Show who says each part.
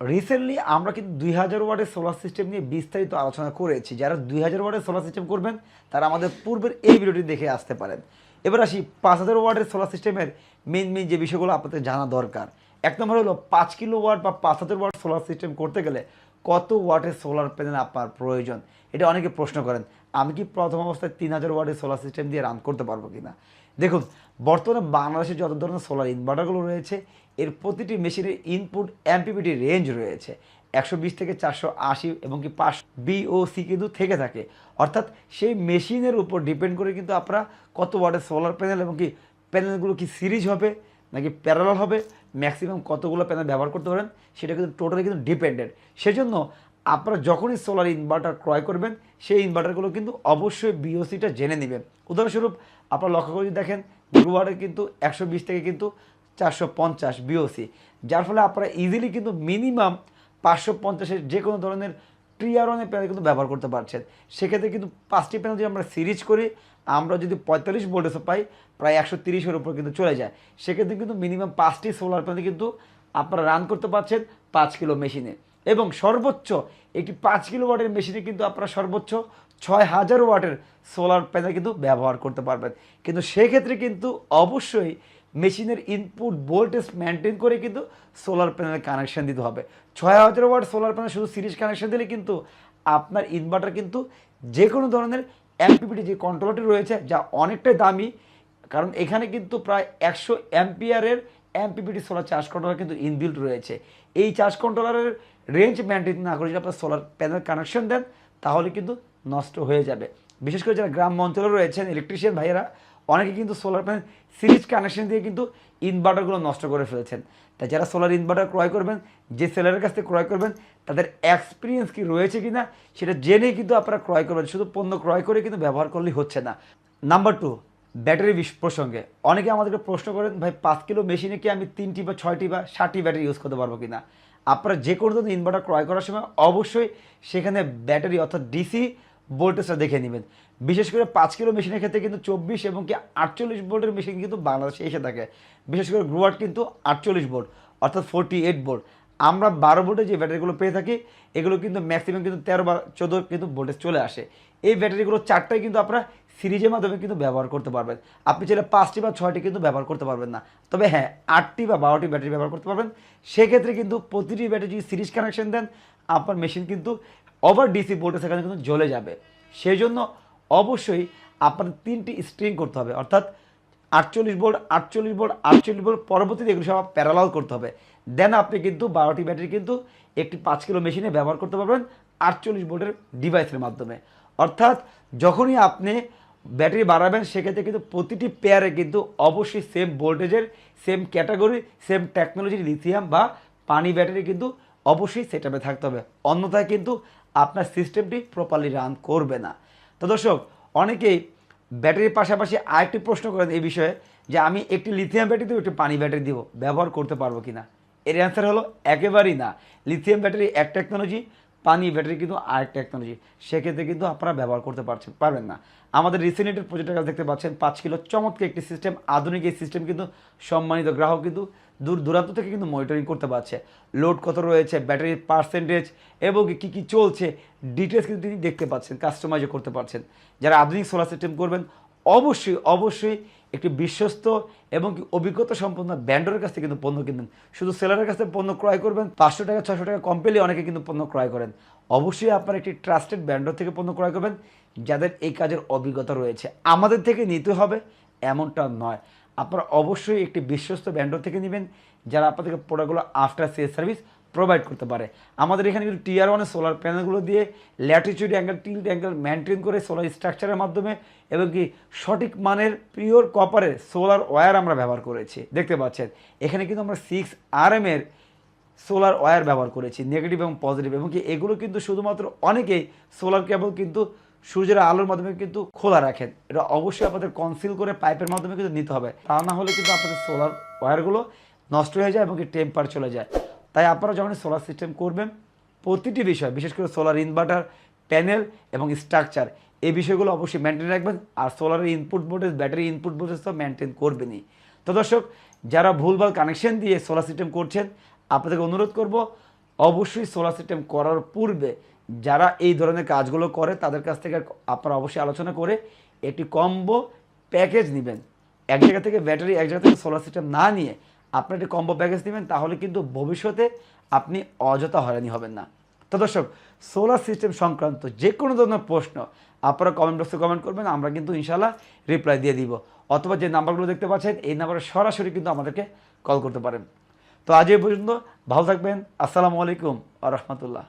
Speaker 1: Recently আমরা কিন্তু দুই হাজার ওয়ার্ডের সোলার সিস্টেম নিয়ে বিস্তারিত আলোচনা করেছি। যারা দুই হাজার ওয়ার্ডের সোলার সিস্টেম করবেন, তারা আমাদের পূর্বের এই ভিডিওটি দেখে আসতে পারেন। এবার আসি, পাঁচ হাজার ওয়ার্ডের সোলার সিস্টেমের মেন মেন যে বিষয়গুলো আপনাদের জানা দরকার। এক নম্বর হলো, পাঁচ কিলো ওয়াট বা পাঁচ হাজার ওয়াট সোলার সিস্টেম করতে গেলে কত ওয়াটের সোলার প্যানেল আপনার প্রয়োজন? এটা অনেকে প্রশ্ন করেন। আমি কি প্রথম অবস্থায় তিন হাজার ওয়ার্ডের সোলার সিস্টেম দিয়ে রান করতে পারব কি না দেখুন, বর্তমানে বাংলাদেশে যত ধরনের সোলার ইনভার্টারগুলো রয়েছে, এর প্রতিটি মেশিনের ইনপুট এমপিপিটি রেঞ্জ রয়েছে। একশো বিশ থেকে চারশো আশি এবং কি পাঁচ বিওসি কিন্তু থেকে থাকে। অর্থাৎ সেই মেশিনের উপর ডিপেন্ড করে কিন্তু আপনারা কত ওয়ার্ডের সোলার প্যানেল এবং কি প্যানেলগুলো কি সিরিজ হবে, নাকি প্যারালাল হবে ম্যাক্সিমাম কতগুলো প্যানেল ব্যবহার করতে পারেন, সেটা কিন্তু টোটালি কিন্তু ডিপেন্ডেন্ট সেজন্য আপনারা যখনই সোলার ইনভার্টার ক্রয় করবেন, সেই ইনভার্টারগুলো কিন্তু অবশ্যই বিওসিটা জেনে নেবেন। উদাহরণস্বরূপ, আপনারা লক্ষ্য করে দেখেন গ্রুয়ারে কিন্তু একশো বিশ থেকে কিন্তু চারশো পঞ্চাশ বিওসি যার ফলে আপনারা ইজিলি কিন্তু মিনিমাম পাঁচশো পঞ্চাশের যে কোনো ধরনের ট্রিয়ারনের প্যানেল কিন্তু ব্যবহার করতে পারছেন। সেক্ষেত্রে কিন্তু পাঁচটি প্যানেল যদি আমরা সিরিজ করি, আমরা যদি পঁয়তাল্লিশ ভোল্টেজও পাই, প্রায় একশো তিরিশের উপর কিন্তু চলে যায়। সেক্ষেত্রে কিন্তু মিনিমাম পাঁচটি সোলার প্যানেল কিন্তু আপনারা রান করতে পারছেন পাঁচ কিলো মেশিনে এবং সর্বোচ্চ একটি পাঁচ কিলো ওয়াটের মেশিনে কিন্তু আপনারা সর্বোচ্চ ছয় হাজার ওয়াটের সোলার প্যানেল কিন্তু ব্যবহার করতে পারবেন। কিন্তু সেক্ষেত্রে কিন্তু অবশ্যই মেশিনের ইনপুট ভোল্টেজ মেনটেন করে কিন্তু সোলার প্যানেল কানেকশান দিতে হবে। ছয় হাজার ওয়াট সোলার প্যানেল শুধু সিরিজ কানেকশন দিলে কিন্তু আপনার ইনভার্টার কিন্তু যে কোনো ধরনের এমপিপিটি যে কন্ট্রোলারটি রয়েছে, যা অনেকটাই দামি, কারণ এখানে কিন্তু প্রায় একশো অ্যাম্পিয়ারের এমপিপিটি সোলার চার্জ কন্ট্রোলার কিন্তু ইনবিল্ট রয়েছে। এই চার্জ কন্ট্রোলারের রেঞ্জ মেনটেন না করে যদি আপনার সোলার প্যানেল কানেকশন দেন, তাহলে কিন্তু নষ্ট হয়ে যাবে। বিশেষ করে যারা গ্রাম অঞ্চলে রয়েছেন ইলেকট্রিশিয়ান ভাইয়েরা, অনেকে কিন্তু সোলার প্যানেল সিরিজ কানেকশন দিয়ে কিন্তু ইনভার্টারগুলো নষ্ট করে ফেলেছেন। তাই যারা সোলার ইনভার্টার ক্রয় করবেন, যে সেলারের কাছ থেকে ক্রয় করবেন, তাদের এক্সপিরিয়েন্স কি রয়েছে কি না সেটা জেনেই কিন্তু আপনারা ক্রয় করবেন। শুধু পণ্য ক্রয় করে কিন্তু ব্যবহার করলেই হচ্ছে না। নাম্বার টু ব্যাটারি প্রসঙ্গে। অনেকে আমাদেরকে প্রশ্ন করেন, ভাই, পাঁচ কিলো মেশিনে কি আমি তিনটি বা ছয়টি বা ষাটটি ব্যাটারি ইউজ করতে পারব কিনা? আপনারা যে কোনো ধরনের ইনভার্টার ক্রয় করার সময় অবশ্যই সেখানে ব্যাটারি অর্থাৎ ডিসি ভোল্টেজটা দেখে নেবেন। বিশেষ করে পাঁচ কিলো মেশিনের ক্ষেত্রে কিন্তু চব্বিশ এবং কি আটচল্লিশ ভোল্টের মেশিন কিন্তু বাংলাদেশে এসে থাকে। বিশেষ করে গ্রুয়াট কিন্তু আটচল্লিশ ভোল্ট অর্থাৎ ফোরটি এইট ভোল্ট আমরা বারো ভোল্টের যে ব্যাটারিগুলো পেয়ে থাকি, এগুলো কিন্তু ম্যাক্সিমাম কিন্তু তেরো বা চোদ্দ কিন্তু ভোল্টেজ চলে আসে। এই ব্যাটারিগুলো চারটাই কিন্তু আপনারা সিরিজের মাধ্যমে কিন্তু ব্যবহার করতে পারবেন। আপনি চাইলে পাঁচটি বা ছয়টি কিন্তু ব্যবহার করতে পারবেন না। তবে হ্যাঁ আটটি বা বারোটি ব্যাটারি ব্যবহার করতে পারবেন। সেক্ষেত্রে কিন্তু প্রতিটি ব্যাটারি যদি সিরিজ কানেকশন দেন, আপনার মেশিন কিন্তু ওভার ডিসি ভোল্টেজ সেখানে কিন্তু জ্বলে যাবে। সেই জন্য অবশ্যই আপনার তিনটি স্ট্রিং করতে হবে। অর্থাৎ আটচল্লিশ ভোল্ট আটচল্লিশ ভোল্ট আটচল্লিশ ভোল্ট পরবর্তীতে এগুলো সব প্যারালাল করতে হবে। দেন আপনি কিন্তু বারোটি ব্যাটারি কিন্তু একটি পাঁচ কিলো মেশিনে ব্যবহার করতে পারবেন আটচল্লিশ ভোল্টের ডিভাইসের মাধ্যমে। অর্থাৎ যখনই আপনি ব্যাটারি বাড়াবেন, সেক্ষেত্রে কিন্তু প্রতিটি পেয়ারে কিন্তু অবশ্যই সেম ভোল্টেজের সেম ক্যাটাগরি সেম টেকনোলজির লিথিয়াম বা পানি ব্যাটারি কিন্তু অবশ্যই সেটাপে থাকতে হবে। অন্যথায় কিন্তু আপনার সিস্টেমটি প্রপারলি রান করবে না। তো দর্শক, অনেকেই ব্যাটারির পাশাপাশি আরেকটি প্রশ্ন করেন এই বিষয়ে যে আমি একটি লিথিয়াম ব্যাটারি দিব, একটি পানি ব্যাটারি দিব, ব্যবহার করতে পারব কি না এর অ্যান্সার হলো, একেবারেই না। লিথিয়াম ব্যাটারি এক টেকনোলজি পানি, ব্যাটারি কিন্তু আরেক টেকনোলজি সেক্ষেত্রে কিন্তু আপনারা ব্যবহার করতে পারছেন, পারবেন না। আমাদের রিসেন্টের প্রজেক্টের কাছে দেখতে পাচ্ছেন, পাঁচ কিলো চমৎকার একটি সিস্টেম আধুনিক এই সিস্টেম কিন্তু সম্মানিত গ্রাহক কিন্তু দূর দূরান্ত থেকে কিন্তু মনিটরিং করতে পারছে। লোড কত রয়েছে ব্যাটারির পার্সেন্টেজ এবং কী কী চলছে ডিটেলস কিন্তু তিনি দেখতে পাচ্ছেন কাস্টমাইজও করতে পারছেন। যারা আধুনিক সোলার সিস্টেম করবেন অবশ্যই অবশ্যই একটি বিশ্বস্ত এবং অভিজ্ঞতা সম্পন্ন ব্যান্ডরের কাছ থেকে কিন্তু পণ্য কিনবেন। শুধু সেলারের কাছ পণ্য ক্রয় করবেন, পাঁচশো টাকা ছশো টাকা কম পেলে অনেকে কিন্তু পণ্য ক্রয় করেন। অবশ্যই আপনার একটি ট্রাস্টেড ব্যান্ডর থেকে পণ্য ক্রয় করবেন, যাদের এই কাজের অভিজ্ঞতা রয়েছে। আমাদের থেকে নিতে হবে, এমনটা নয়। আপনারা অবশ্যই একটি বিশ্বস্ত ব্যান্ডর থেকে নেবেন, যারা আপনাদেরকে প্রোডাক্টগুলো আফটার সেল সার্ভিস প্রোভাইড করতে পারে। আমাদের এখানে কিন্তু টিআর ওয়ানের সোলার প্যানেলগুলো দিয়ে latitude angle tilt angle maintain করে সোলার স্ট্রাকচারের মাধ্যমে এবং কি সঠিক মানের পিওর কপারের সোলার ওয়্যার আমরা ব্যবহার করেছি। দেখতে পাচ্ছেন, এখানে কিন্তু আমরা সিক্স আর এর সোলার ওয়্যার ব্যবহার করেছি নেগেটিভ এবং পজিটিভ এবং কি এগুলো কিন্তু শুধুমাত্র অনেকেই সোলার কেবল কিন্তু সূর্যের আলোর মাধ্যমে কিন্তু খোলা রাখেন। এটা অবশ্যই আপনাদের কনসিল করে পাইপের মাধ্যমে কিন্তু নিতে হবে। তা না হলে কিন্তু আপনাদের সোলার ওয়্যারগুলো নষ্ট হয়ে যায় এবং কি টেম্পার চলে যায়। তাই আপনারা যখন সোলার সিস্টেম করবেন, প্রতিটি বিষয়, বিশেষ করে সোলার ইনভার্টার প্যানেল এবং স্ট্রাকচার এই বিষয়গুলো অবশ্যই মেনটেন রাখবেন। আর সোলারের input voltage battery input voltage তো মেনটেন করবেনই। তো দর্শক, যারা ভুলভাল কানেকশন দিয়ে সোলার সিস্টেম করছেন, আপনাদেরকে অনুরোধ করব, অবশ্যই সোলার সিস্টেম করার পূর্বে যারা এই ধরনের কাজগুলো করে, তাদের কাছ থেকে আপনারা অবশ্যই আলোচনা করে একটি কম্বো প্যাকেজ নেবেন। এক জায়গা থেকে ব্যাটারি এক জায়গা থেকে সোলার সিস্টেম না নিয়ে আপনি একটি কম্বো প্যাকেজ নেবেন, তাহলে কিন্তু ভবিষ্যতে আপনি অযথা হয়রানি হবেন না। তো দর্শক সোলার সিস্টেম সংক্রান্ত যে কোনো ধরনের প্রশ্ন আপনারা কমেন্ট বক্সে কমেন্ট করবেন, আমরা কিন্তু ইনশাল্লাহ রিপ্লাই দিয়ে দিব। অথবা যে নাম্বারগুলো দেখতে পাচ্ছেন, এই নাম্বারে সরাসরি কিন্তু আমাদেরকে কল করতে পারেন। তো আজ এই পর্যন্ত, ভালো থাকবেন, আসসালামু আলাইকুম আ রহমতুল্লাহ।